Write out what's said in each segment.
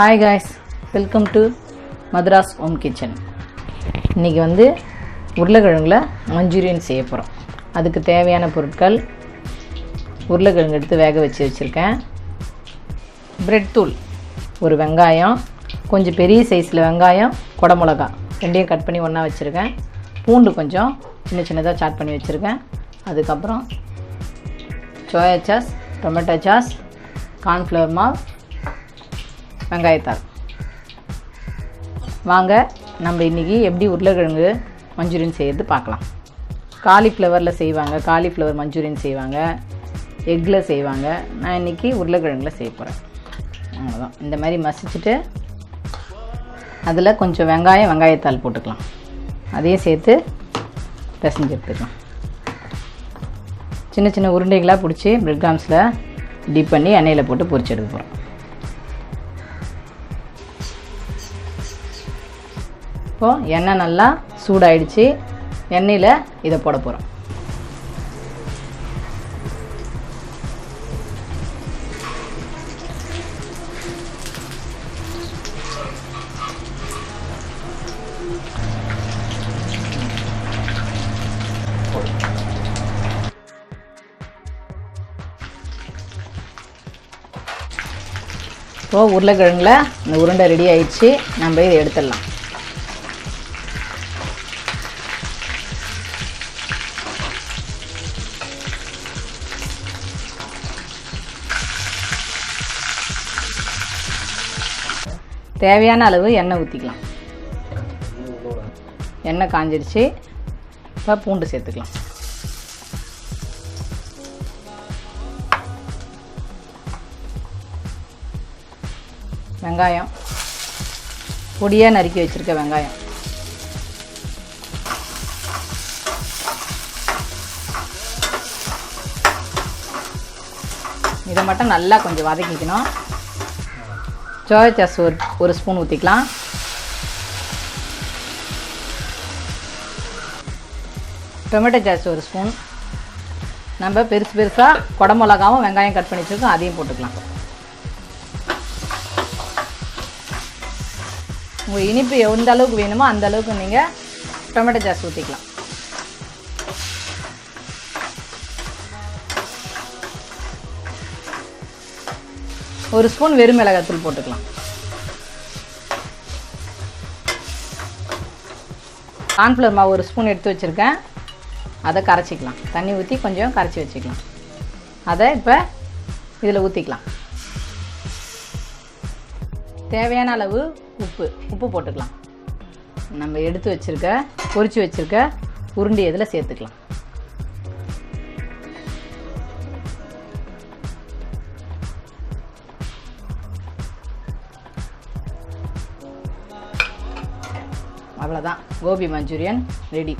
Hi guys welcome to Madras home kitchen இன்றைக்கி வந்து உருளைக்கிழங்கில் Manchurian செய்ய போகிறோம் அதுக்கு தேவையான பொருட்கள் உருளைக்கிழங்கு எடுத்து வேக வச்சு வச்சுருக்கேன். பிரெட் தூள் ஒரு வெங்காயம் கொஞ்சம் பெரிய சைஸில் வெங்காயம் குடமிளகா ரெண்டையும் கட் பண்ணி ஒன்றா வச்சுருக்கேன். பூண்டு கொஞ்சம் சின்ன சின்னதாக சாட் பண்ணி வச்சுருக்கேன். அதுக்கப்புறம் soya sauce tomato sauce cornflour மாவு வெங்காயத்தாள். வாங்க நம்ம இன்றைக்கி எப்படி உருளைக்கிழங்கு மஞ்சூரியன் செய்கிறது பார்க்கலாம். காலிஃப்ளவரில் செய்வாங்க காலிஃப்ளவர் மஞ்சூரியன் செய்வாங்க எக்கில் செய்வாங்க. நான் இன்றைக்கி உருளைக்கிழங்குல செய்ய போகிறேன் அவ்வளோதான் இந்த மாதிரி மசிச்சுட்டு அதில் கொஞ்சம் வெங்காயம் வெங்காயத்தாள் போட்டுக்கலாம். அதையும் சேர்த்து பிசைஞ்சு எடுத்துக்கலாம். சின்ன சின்ன உருண்டைகளாக பிடிச்சி பிரெட் கிராம்ஸில் டிப் பண்ணி எண்ணெயில் போட்டு பொரிச்சு எடுக்க போகிறோம் இப்போது எண்ணெய் நல்லா சூடாயிடுச்சு. எண்ணெயில் இதை போட போகிறோம் இப்போது உருளைக்கிழங்குல இந்த உருண்டை ரெடி ஆயிடுச்சு. நம்ம இதை எடுத்துடலாம். தேவையான அளவு எண்ணெய் ஊற்றிக்கலாம் எண்ணெய் காஞ்சிருச்சு. இப்போ பூண்டு சேர்த்துக்கலாம். வெங்காயம். பொடியாக நறுக்கி வச்சுருக்க வெங்காயம். இதை மட்டும் நல்லா கொஞ்சம் வதக்கிக்கணும். சோயா சாஸ் ஒரு ஒரு ஸ்பூன் ஊற்றிக்கலாம் டொமேட்டோ சாஸ் ஒரு ஸ்பூன் நம்ம பெருசு பெருசாக குடமிளகாவும் வெங்காயம் கட் பண்ணி வச்சுருக்கோம் அதையும் போட்டுக்கலாம். உங்கள் இனிப்பு எந்த அளவுக்கு வேணுமோ அந்த அளவுக்கு நீங்கள் டொமேட்டோ சாஸ் ஊற்றிக்கலாம் ஒரு ஸ்பூன் வெறும் மிளகாத்தூள் போட்டுக்கலாம். கார்ன்ஃப்ளவர் மாவு ஒரு ஸ்பூன் எடுத்து வச்சுருக்கேன். அதை கரைச்சிக்கலாம். தண்ணி ஊற்றி கொஞ்சம் கரைச்சி வச்சுக்கலாம். அதை இப்போ இதில் ஊற்றிக்கலாம் தேவையான அளவு உப்பு உப்பு போட்டுக்கலாம். நம்ம எடுத்து வச்சுருக்க பொறிச்சு வச்சுருக்க உருண்டி இதில் சேர்த்துக்கலாம். அவ்வளோதான் கோபி மஞ்சூரியன் ரெடி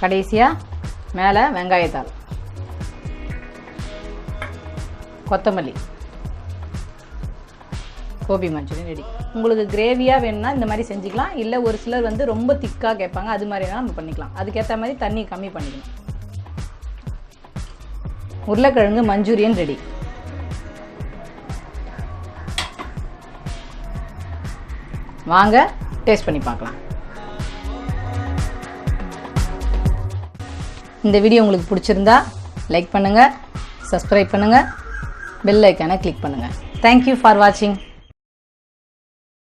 கடைசியாக மேலே வெங்காயத்தாள். கொத்தமல்லி. கோபி மஞ்சூரியன் ரெடி உங்களுக்கு கிரேவியாக வேணும்னா இந்த மாதிரி செஞ்சுக்கலாம். இல்லை ஒரு சிலர் வந்து ரொம்ப திக்காக கேட்பாங்க. அது மாதிரி வேணால் நம்ம பண்ணிக்கலாம். அதுக்கேற்ற மாதிரி தண்ணி கம்மி பண்ணிக்கணும். உருளைக்கிழங்கு மஞ்சூரியன் ரெடி வாங்க டேஸ்ட் பண்ணி பார்க்கலாம். இந்த வீடியோ உங்களுக்கு பிடிச்சிருந்தா லைக் பண்ணுங்கள் சப்ஸ்கிரைப் பண்ணுங்கள் பெல் ஐக்கானை கிளிக் பண்ணுங்கள் தேங்க்யூ ஃபார் வாட்சிங்